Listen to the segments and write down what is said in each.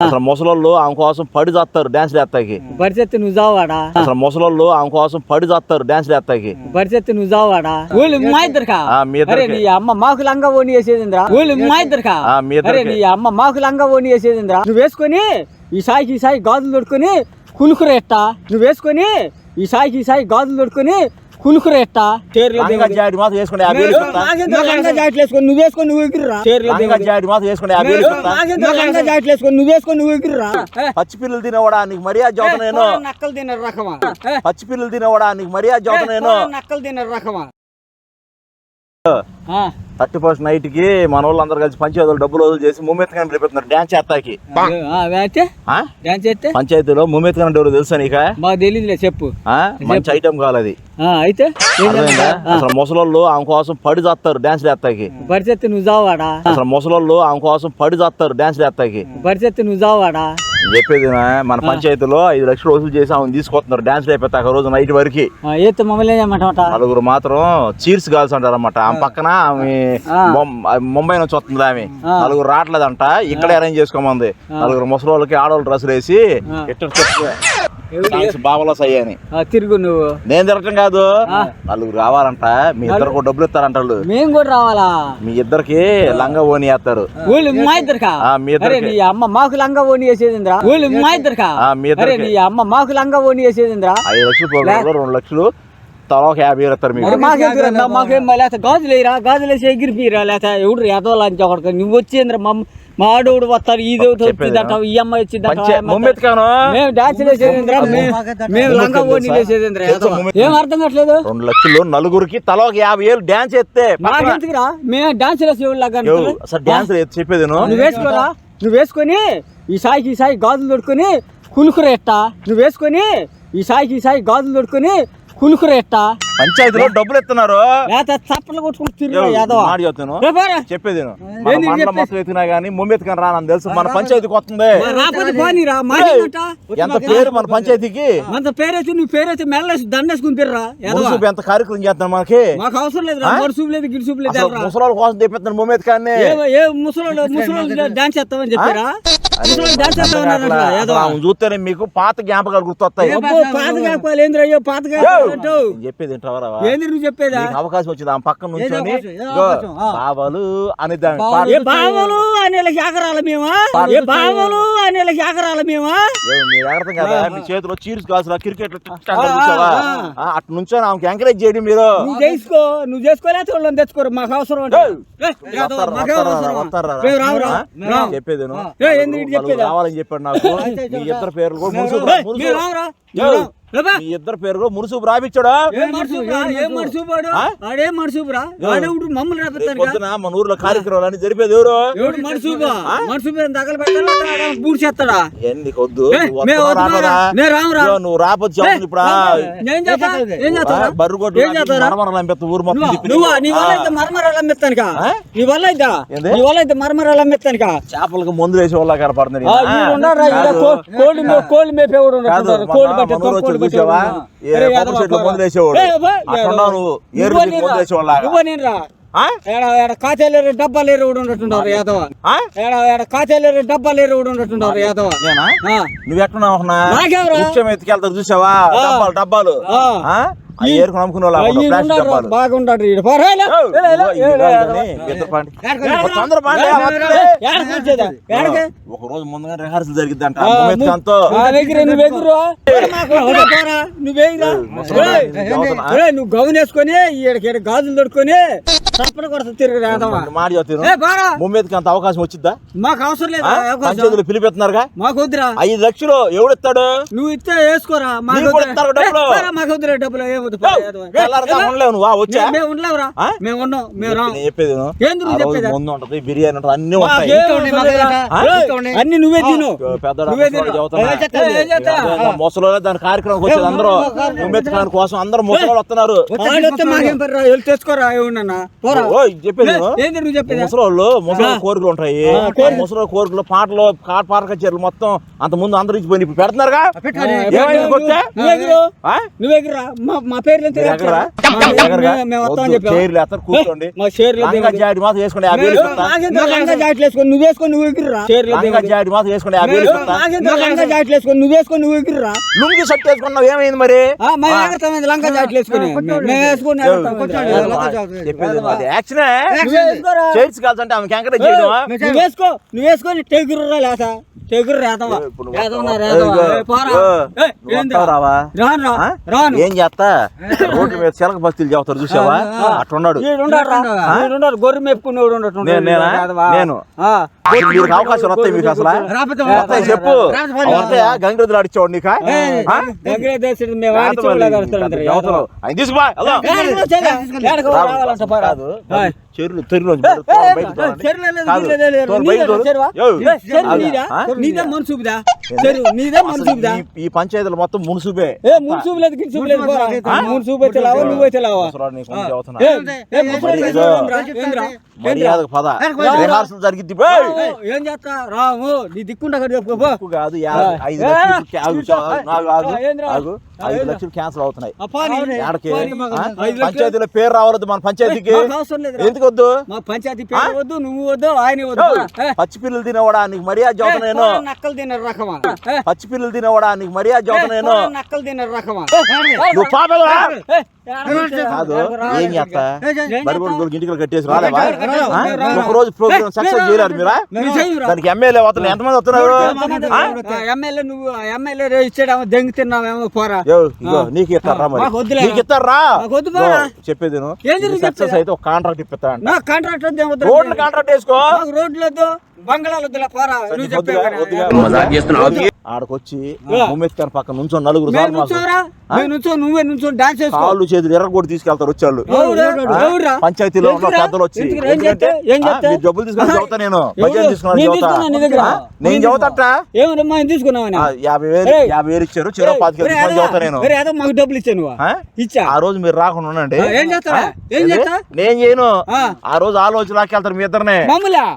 అసలు ముసలోళ్ళు ఆమె కోసం పడి చేస్తారు డాన్స్ వేస్తాకి. పరిస్థితి నువ్వు చావాడా? అసలు ముసలోళ్ళు ఆమె కోసం పడి చేస్తారు డాన్స్ వేస్తాకి. పరిస్థితి నువ్వు చావాడా? ఊళ్ళు మా ఇద్దరుకా? ఆ, మీ అరే ఇద్దరికి. నీ అమ్మ మాకు లంగా ఓని వేసేదింద్రా ఊళ్ళు మా ఇద్దరుకా? ఆ, మీ అరే ఇద్దరికి. నీ అమ్మ మాకు లంగా ఓని వేసేదింద్రా నువ్వు వేసుకొని ఈ సాయికి ఈ సాయి గాజులు తొడుకొని కులుకురు ఎట్ట నువ్వు వేసుకొని ఈ సాయికి ఈ సాయి గాజులు తొడుకొని కులుకురు ఎట్ట? చీరలో మాత్రం వేసుకుంటే యాభై వేలు ఇస్తా. లంగా జాకెట్లు వేసుకొని నువ్వు వేసుకొని నువ్వు ఎగురురా. చీరలో లంగా జాకెట్ మాత్రం వేసుకుంటే యాభై వేలు ఇస్తా. లంగా జాకెట్లు వేసుకొని నువ్వు వేసుకొని నువ్వు ఎగురురా. పచ్చి పిల్లలు తినేవాడా? నీకు మర్యాద చదువుతా నేను. నక్కలు తిన రకమా. పచ్చి పిల్లలు తినేవాడా? నీకు మర్యాద చదువుతా నేను. నక్కలు తిన రకమా. థర్టీ ఫస్ట్ నైట్కి మన వాళ్ళందరూ కలిసి పంచాయతీలో డబ్బులు వదిలి చేసి ముమ్మెత్తుకొని రేపెత్తున్నారు డాన్స్ చేస్తాకి? డాన్స్ చేస్తే? పంచాయతీలో ముమ్మెత్తుకొని ఎవరు తెలుసా నీక? మాకు తెలియదులే చెప్పు? మంచి ఐటమ్ కావాలి అది. అయితే? అసలు ముసలోళ్ళు ఆమె కోసం పడి చేస్తారు డాన్స్ వేస్తాకి పరిస్థితి నువ్వు చావాడా అసలు ముసలోళ్ళు ఆమె కోసం పడి చేస్తారు డాన్స్ వేస్తాకి పరిస్థితి నువ్వు చావాడా చెప్పేది మన పంచాయతీలో ఐదు లక్షలు వసూలు చేసి ఆమె తీసుకొస్తున్నారు డాన్స్ లేకపోతే రోజు నైట్ వరకు. ఆ, ఏతో మమ్మల్ని నలుగురు మాత్రం చీర్స్ కాల్సి అంటారు అనమాట ఆమె పక్కన ఆమె ఆ. ఆ ముంబై నుంచి వస్తుంది ఆమె. ఆ. నలుగురు రావట్లేదంట. ఇక్కడే అరేంజ్ చేసుకోమంది. నలుగురు ముసలి వాళ్ళకి ఆడవాళ్ళు డ్రెస్సులు వేసి ఆ. సయ్యని. ఆ, తిరుగు నువ్వు. నేను తిరగటం కాదు. నలుగురు రావాలంట. మీ ఇద్దరు డబ్బులు ఇస్తారంట వాళ్ళు. మేము కూడా రావాలా? మీ ఇద్దరికి లంగా ఓని వేస్తారు. మా ఇద్దరుకా? మీ ఇద్దరికి. నీ అమ్మ మాకు లంగా ఓని వేసేదింద్రా ఊళ్ళు మా ఇద్దరుకా? మీ. నీ అమ్మ మాకు లంగా ఓని వేసేదింద్రా ఐదు లక్షలు పోగొట్టారు రెండు లక్షలు. తల ఒక యాభై మీకు. లేకపోతే గాజులు వేసి ఎగిరిపిరా లేకపోతే ఎవడు ఎదవాలని అని ఒకటి నువ్వు వచ్చింద్ర మా మా ఆడోడు వస్తారు. ఈ దేవుడు వచ్చిందంట ఈ అమ్మాయి వచ్చిందంట మేము డాన్స్ మేము లంగా ముమ్మెత్తుకాను? ఏం అర్థం కావట్లేదు? రెండు లక్షలు నలుగురికి తల ఒక యాభై వేలు డాన్స్ మాకెందుకురా మేము డాన్స్ డాన్స్ చెప్పేది. నువ్వు వేసుకోరా? నువ్వు వేసుకొని ఈ సాయికి ఈ సాయి గాజులు తొడుకొని కులుకురు ఎట్ట? నువ్వు వేసుకొని ఈ సాయికి ఈ సాయి గాజులు తొడుకొని కులుకురు ఎట్ట? పంచాయతీలో డబ్బులు ఇస్తున్నారు చప్పలు కొట్టుకుని తిరిగి ఎవరు? యాదవ. మాట చెప్తాను. రే పోరా. చెప్పేది మండలం? మొత్తం ఎత్తినా గానీ ముమ్మెత్తుకొని రానని తెలుసు. మన పంచాయతీకి వస్తుంది. ఎంత పేరు మన పంచాయతీకి? మన పేరైతే నువ్వు పేరైతే మెల్లేసి దండేసుకుని మున్సిపల్ ఎంత కార్యక్రమం చేస్తున్నాం మనకి? మాకు అవసరం లేదు మరు చూపు లేదు గిడి చూపు లేదు. ముసలాళ్ళ కోసం తెప్పిస్తున్నాను ముమ్మెత్తుకాన్ని ఏ ఏ ముసలోళ్ళు ముసలోళ్ళు డాన్స్ చేస్తామని చెప్పారా? చూస్తేనే మీకు పాత జ్ఞాపకాలు గుర్తొస్తాయి. అబ్బో పాతగా ఏంద్రా అయ్యో పాతగా అంటావు? నేను చెప్పేది వింటావా ఏంది నువ్వు చెప్పేదా నీకు అవకాశం వచ్చింది ఆమె పక్కన నుంచొని అవకాశం? ఏ ఇగో, అవకాశం? ఆ. బాబాలు అని దాని ఏ బావలు ఎకరాల మేమా ఏ బావలు ఎకరాల మేమా మీరు కదా చేతిలో చీర్స్ కాసులా క్రికెట్ ఆ, అటు నుంచో ఆమెకి ఎంకరేజ్ చేయడం మీరు నువ్వు చేసుకో నువ్వు చేసుకోలేకపోతే వాళ్ళని తెచ్చుకోరు మాకు అవసరం అంటే ఏ, యాదవ, వస్తారా, మాకే వస్తారా, అవసరం. వస్తారా? ఏ, రావు, రా. ఆ? రా. చెప్పేది. ఏ, ఏంది వీడు వాళ్ళు చెప్పేదా? రావాలని చెప్పాడు నాకు మీ ఇద్దరు పేర్లు కూడా మీరు రావురా. మీ ఇద్దరు పేరు కూడా మురుసు రాపిచ్చాడు? ఆడేం మమ్మల్ని మన ఊర్లో కార్యక్రమాలు అన్ని జరిపేది ఎవరు? బూడి చేస్తాడా? వద్దు? ఏ, నువ్వు రాపొచ్చు ఇప్పుడు? బర్రు కొట్టు మరమరలు ఊరు మొత్తం నువ్వు నీ వల్ల ఆ, అయితే మరమరాలు అమ్మెత్తానుకా ఆ? నీ వల్ల అయితే ఏంది? నీ వల్ల అయితే మరమరాలు అమ్మెత్తానుకా చేపలకు మందులు వేసే వాళ్ళ కనపడుతుంది కోళ్ళు కోళ్ళు మేపేవాడు కోళ్ళు పట్టే పట్టే చూసావా ఏ కొబ్బరి చెట్లు. మందులు వేసేవాడు? అట్టున్నావు నువ్వు. ఏరు చెట్లు. మందులు వేసేవాళ్ళ? కాచేలేరు డబ్బాలు ఏరు ఉన్నట్టున్నారు యాదవ. ఏడ కాచేలేరు డబ్బాలు ఏరు ఉన్నట్టున్నారు యాదవ. నువ్వు ఎట్టున్నావు ఎత్తుకెళ్తారు చూసావా? డబ్బాలు డబ్బాలు. బాగుంటాడు? ఒక రోజు ముందుగా రిహార్సల్ ఆ, ఎగిరి, నువ్వు గౌన్ వేసుకొని ఈడకి ఈడ గాజులు ముమ్మెత్తుకి అంత అవకాశం వచ్చిద్దా మాకు అవసరం లేదు పిలిపెత్తున్నారుగా మాకు వద్దురా ఐదు లక్షలు ఎవడిస్తాడు నువ్వు ఇస్తే వేసుకోరా మాకు డబ్బులు. మాకు వద్దురా డబ్బులు చెప్పేది విను. ఏంది. ఆ నువ్వు రోజు చెప్పేది? ముందు ఉంటది బిర్యానీ ఉంటది అన్ని ఉంటాయి. అన్ని నువ్వే తిను. దాని కార్యక్రమం వచ్చేది అందరూ ముమ్మెత్తుకాని కోసం అందరూ ముసలోళ్ళు వస్తున్నారు. తెచ్చుకోరా ఏమన్నా పోరా. ఓయ్ చెప్పేది విను. ఏంది నువ్వు చెప్పేది? ముసలోళ్ళు ముసలి కోరికలు ఉంటాయి. ముసలి కోరికలు. పాటలు కాట పాట కచేరీలు మొత్తం అంత ముందు అందరూ ఇచ్చిపోయి ఇప్పుడు పెడుతున్నారుగా? మా మా మా పేర్లు? మా కూర్చోండి. మా దిగండి. జాడి మాత్రం వేసుకోండి జాకెట్లు వేసుకొని నువ్వు వేసుకొని నువ్వు ఎగురురా దిగండి. జాడి మాత్రం వేసుకోండి లంగా జాకెట్లు వేసుకొని నువ్వు వేసుకొని నువ్వు ఎగురురా లుంగి షర్ట్ వేసుకున్నావు ఏమైంది మరి? ఆ, మేము ఎగరతామైంది లంగా వేసుకొని. మేము వేసుకొని. చెప్పేది అది యాక్షనే నువ్వు ఎంకరేజ్ చేయడం వేసుకో నువ్వు వేసుకొని టెగురురా లేత రేతవా రేతవా? రేతవా రాను? రాను. ఏం చేస్తా? రోడ్డు మీద చిలక బస్తీలు చెబుతారు చూసావా? అట్టున్నాడు గొర్రె మేపుకునేవాడు ఉండటం నేను-. మీకు అవకాశాలు వస్తాయి మీకు అసలు? వస్తాయి చెప్పు. వస్తాయా? గంగిరెద్దులు ఆడిచ్చాడు నీకా. ఆయన చెరువులు. చెరువులో ఈ- పంచాయతీలు మొత్తం మున్సుబే ఏ మున్సూబు లేదు గిన్సూబు లేదు నువ్వు? మర్యాదకు పద. రిహార్సల్. రాము, ఏం చేస్తా? రాము నీ కాదు యాభై ఐదు లక్షలు ఐదు క్యాన్సిల్ అవుతున్నాయి. పంచాయతీలో పేరు రావద్దు మన పంచాయతీకి. ఎందుకు వద్దు. మా పంచాయతీ పేరు వద్దు నువ్వు వద్దు ఆయన వద్దు. పచ్చి పిల్లలు తినేవాడా? నీకు మర్యాద చదువుతా నేను. నక్కలు తిన్న రకమా? పచ్చి పిల్లలు తినేవాడా? నీకు మర్యాద చదువుతా నేను. నక్కలు తిన్న రకమా? నువ్వు పాపలా కాదు. ఏం చేస్తా? కట్టేసి రాలేవా. ఒక రోజు ప్రోగ్రామ్ సక్సెస్ చేయలేరు మీరా. దానికి ఎమ్మెల్యే వస్తున్నారు? ఎంతమంది వస్తున్నారు? ఎమ్మెల్యే నువ్వు ఎమ్మెల్యే ఇచ్చాడేమో దెంగి తిన్నావేమో పోరా. నీకు ఇస్తారా మరి. నీకు ఇస్తారా. చెప్పేది సక్సెస్? అయితే ఒక కాంట్రాక్ట్ ఇప్పిస్తా నా కాంట్రాక్ట్ వద్దు వద్దు రోడ్లు కాంట్రాక్ట్ వేసుకో. మాకు రోడ్లు వద్దు పోరా. నువ్వు. చెప్పే ఆడకొచ్చి ముమ్మెత్తికాని పక్కన నుంచో నలుగురు నువ్వే నుంచో డాన్స్ కాళ్ళు చేతులు ఎర్ర కూడా తీసుకెళ్తారు వచ్చాళ్ళు? పంచాయతీలో ఉన్న? పెద్దలు వచ్చి డబ్బులు తీసుకుని. చదువుతా నేను ఎవరు? భజన తీసుకున్నాను నేను చదువుతా తీసుకున్నా నీ దగ్గర. ఆ? నేను చదువుతాట ఏమన్నా మేము తీసుకున్నామని ఆ, యాభై వేలు. యాభై వేలు ఇచ్చారు చిరో పాతిక ఒరే, తీసుకొని ఏదో- చదువుతా నేను మాకు డబ్బులు ఇచ్చా నువ్వు ఆ? ఇచ్చా ఆ రోజు మీరు రాకుండా ఉండండి ఏం? ఏం? చేస్తా? నేను చేయను ఆ. రోజు ఆలోచన లాక్కెళ్తారు మీ ఇద్దరినే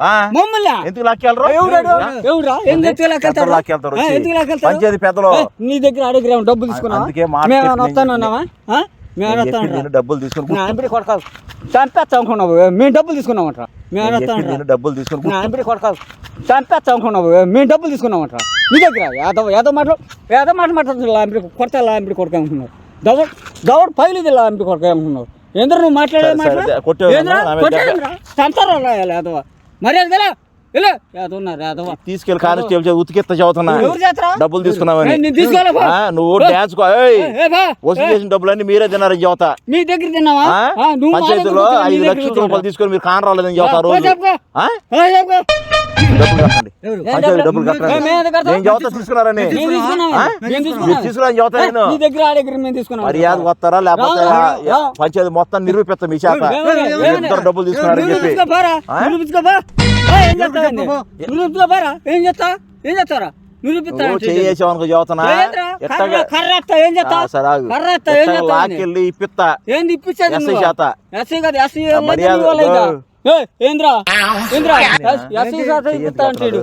ఆ. మమ్మల్లా ఎందుకు లాక్కెళ్ళరు? ఎవరా లాక్కెళ్తారు. ఎందుకు పెద్దలు. ఏ, నీ దగ్గర అడిగి డబ్బులు తీసుకున్నావా మాట మేము వస్తానన్నావా డబ్బులు తీసుకుని నా అంబడి కొడకాలు చంపేస్తా అనుకున్నావు. మేము డబ్బులు తీసుకున్నామంట మేము నేను వస్తాను చెప్పింది నేను డబ్బులు తీసుకుని నా అంబడి కొడకాలు చంపేస్తా అనుకున్నావు. మేము డబ్బులు తీసుకున్నామంట నీ దగ్గర ఏదో ఏదో మాటలు ఏదో మాట కొడతా కొడక అనుకున్నావు. దవడ దవడ కొడక అనుకున్నావు. ఎందుకు నువ్వు మాట్లాడే మాట యాదవ? మర్యాద తీసుకెళ్ళి కానిస్టేబుల్ చేత ఉతికిత్త చదువుతున్నా? డబ్బులు? ఆ, నువ్వు డాన్స్ వసూలు చేసిన డబ్బులన్నీ మీరే తిన్నారని చెబుతా. మీ దగ్గర తిన్నావా? పంచాయతీలో ఐదు లక్షల. రూపాయలు తీసుకొని మీరు కాన్ రాలేదని చెప్పుకో. డబ్బులు తీసుకున్నారని. మేము తీసుకున్నాం. ఆ? మేము మీరు తీసుకున్నాం. తీసుకున్నారని చెబుతా ఏ, నేను. నీ దగ్గర ఆ దగ్గర మేము తీసుకున్నాం. మర్యాద వస్తారా? లేకపోతే. పంచాయతీ మొత్తం నిరూపిస్తా మీ చేత డబ్బులు తీసుకున్నారని చెప్పి. ఏ, చేస్తా? ఏం చేస్తారా నువ్వు ఇప్పిస్తా ఏంది ఇప్పించేది. ఎస్ఐ కాదు. ఏ, ఏంద్రా? ఏంద్రా? ఎస్ఐ చేత ఇప్పిస్తా అంటాడు?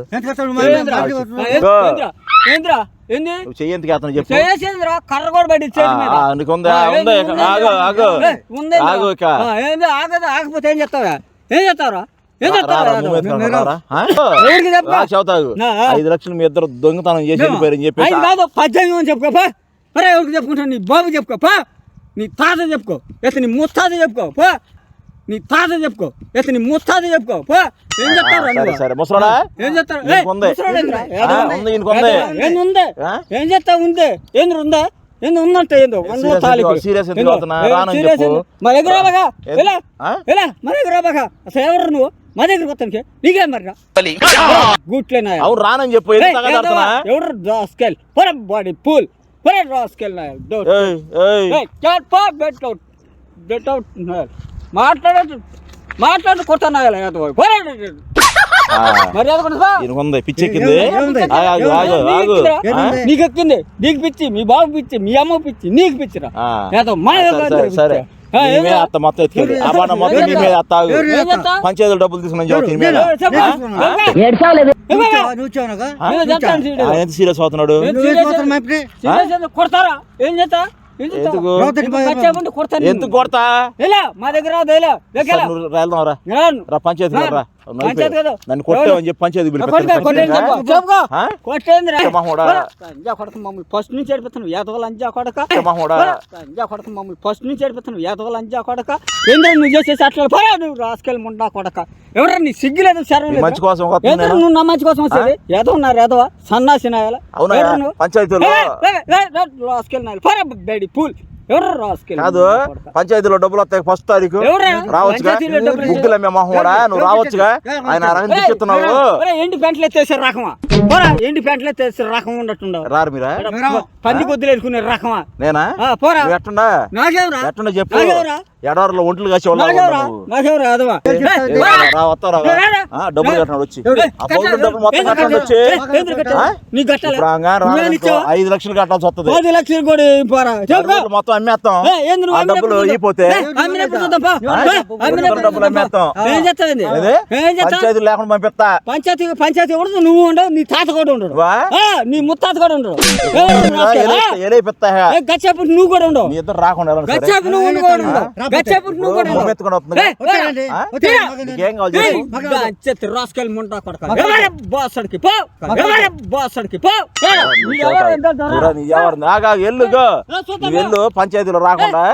ఏంద్రా? ఏ, ఓ. ఏంద్రా? ఏంద్రా? ఏంది? నువ్వు చెయ్యంతకి అతను చెప్పు. చేసేంద్రా కర్ర కూడా పడి చేతి మీద. ఆ, నీకు ఉందా? ఆ, ఉందా? ఏంది? ఆగు? ఆగు. ఏ, ఉంది ఏంది? ఆగు ఇక. ఆ, ఏంది? ఆగదు ఆగకపోతే ఏం చేస్తావా ఏం చేస్తావరా? ఏం. ఐదు లక్షలు మీ ఇద్దరు దొంగతనం చేసి వెళ్ళిపోయారని చెప్పి ఐదు కాదు పద్దెనిమిది అని చెప్పుకోపా మరే ఎవరికి చెప్పుకుంటాను నీ బాబు చెప్పుకోపా నీ తాత చెప్పుకో. ఎత్త నీ ముత్తాత చెప్పుకో పా. నీ తాత చెప్పుకో. ఎత్త నీ ముత్తాత చెప్పుకో పా. ఏం చెప్తారు సరే సరే. ముసరాడా ఏం చెప్తారు ఈయనకు ఉంది. ఏం చెప్తా ఉంది. ఏంది ఉందా? ఏంది ఉందంటే ఏందో? వంద తాలికి. serious ఎందుకు? అవుతున్నా? serious చెప్పు. ఎందుకు? మా దగ్గర రాబాగా? ఎలా? ఎలా మా దగ్గర రాబాగా? అసలు ఎవరు నువ్వు? మా దగ్గర వస్తానికి నీకేం మరి గుట్లేనా అవును రానని చెప్పు. ఎవరు రాస్కెల్ పొర బాడీ పూల్. పొర rascal get out get out మాట్లాడదు మాట్లాడు కొట్టాను ఆ, మర్యాద ఉంది పిచ్చెక్కింది ఆగు, ఆగు ఆగు? నీకు ఎక్కింది. నీకు పిచ్చి. మీ బాబు పిచ్చి. మీ అమ్మ పిచ్చి. నీకు పిచ్చిరా? సరే, అత్త మొత్తం ఎత్తుకెళ్ళి. ఆ మొత్తం నీ మీద అత్త? పంచాయతీలు డబ్బులు తీసుకుని మీద. ఎంత సీరియస్ అవుతున్నాడు? కొడతారా? ఏం చేస్తా? ఎందుకు? కొడతా మా దగ్గర. రా పంచాయతీ రా. నన్ను కొట్టావని చెప్పి పంచాయతీ మమ్మల్ని ఫస్ట్ నుంచి అంజా కొడక. చెమ్మహోడా. పోరా. అంజా కొడక మమ్మల్ని ఫస్ట్ నుంచి అంజా కొడక. నువ్వు చేసేసి అట్లా పోరా నువ్వు రాసుకెళ్ళి ముండా కొడక. ఎవరా నీ సిగ్గులేదు నీ మంచి కోసం ఏదో నువ్వు నా మంచి కోసం వచ్చేది ఏదో ఉన్నారు ఏదో సన్నాసి నాయాల? అవునా? పంచాయతీలో? రాసుకెళ్ళి పూల్. రాసుకెళ్ళి కాదు పంచాయతీలో డబ్బులు వస్తాయి ఫస్ట్ తారీఖు? రావచ్చుగా? డబ్బులు ముగ్గులు అమ్మే మొహమోడా నువ్వు రావచ్చుగా? ఆయన రకం చెప్తున్నావు. ఎండి ప్యాంట్లు ఎత్తేసారు రకమా? పోరా ఎండి ప్యాంట్లు ఎత్తేసారు రకం ఉన్నట్టుండవు రారు మీరా? పంది కొద్దులు వేసుకునే రకమా? నేనా? పోరా. ఎట్టుండా? చెప్పు. ఎడవరలో ఒంట్లు కాసి. డబ్బులు కట్టినాడు వచ్చి. డబ్బులు మొత్తం కట్టాడు వచ్చి? ఐదు లక్షలు కట్టాల్సి వస్తుంది పది లక్షలు కూడా మొత్తం అమ్మేస్తాం ఏయ్, ఏంది నువ్వు ఆ డబ్బులు పో. అమ్మేస్తాం. పంచాయతీ లేకుండా పంపిస్తా. పంచాయతీ పంచాయతీ ఉండదు నువ్వు ఉండవు నీ తాత కూడా ఉండడు. నీ ముత్తాత కూడా ఉండడు. గచ్చేపుడు నువ్వు కూడా ఉండవు. నీ ఇద్దరు రాకుండా గచ్చేపుడు నువ్వు కూడా ఉండవు. రాసుకెళ్ళి కొడక. బాసడికి బాసడికి ఆగా ఎల్లుగో ఎల్లు పంచాయతీలో రాకుండా.